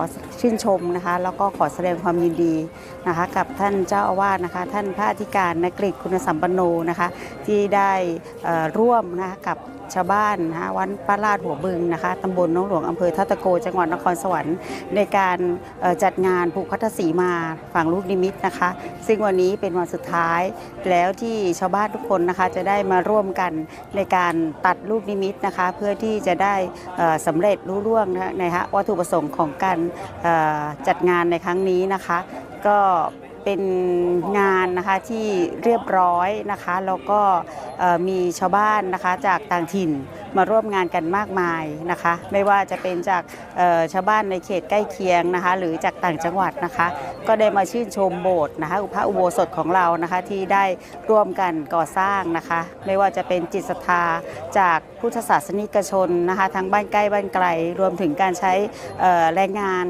ขอชื่นชมนะคะแล้วก็ขอแสดงความยินดีนะคะกับท่านเจ้าอาวาสนะคะท่านพระอธิการนกฤษคุณสัมปันโนนะคะที่ได้ร่วมนะคะกับชาวบ้านนะคะวัดป้าลาดหัวบึงนะคะตำบลน้องหลวงอำเภอทัตตะโก จังหวัดนครสวรรค์ ในการจัดงานผูกพัทธสีมาฝั่งลูกนิมิตนะคะ ซึ่งวันนี้เป็นวันสุดท้ายแล้วที่ชาวบ้านทุกคนนะคะจะได้มาร่วมกันในการตัดลูกนิมิตนะคะ เพื่อที่จะได้เอ่อสำเร็จรุ่ร่วงนะคะในฮะวัตถุประสงค์ของการจัดงานในครั้งนี้นะคะ ก็เป็นงานนะคะที่เรียบร้อยนะคะ แล้วก็มีชาวบ้านนะคะจากต่างถิ่น มาร่วมงานกันมากมายนะคะ ไม่ว่าจะเป็นจากชาวบ้านในเขตใกล้เคียงนะคะ หรือจากต่างจังหวัดนะคะ ก็ได้มาชื่นชมโบสถ์นะคะพระอุโบสถของเรานะคะที่ได้ร่วมกันก่อสร้างนะคะ ไม่ว่าจะเป็นจิตศรัทธาจากพุทธศาสนิกชนนะคะทั้งบ้านใกล้บ้านไกลรวมถึงการใช้แรงงาน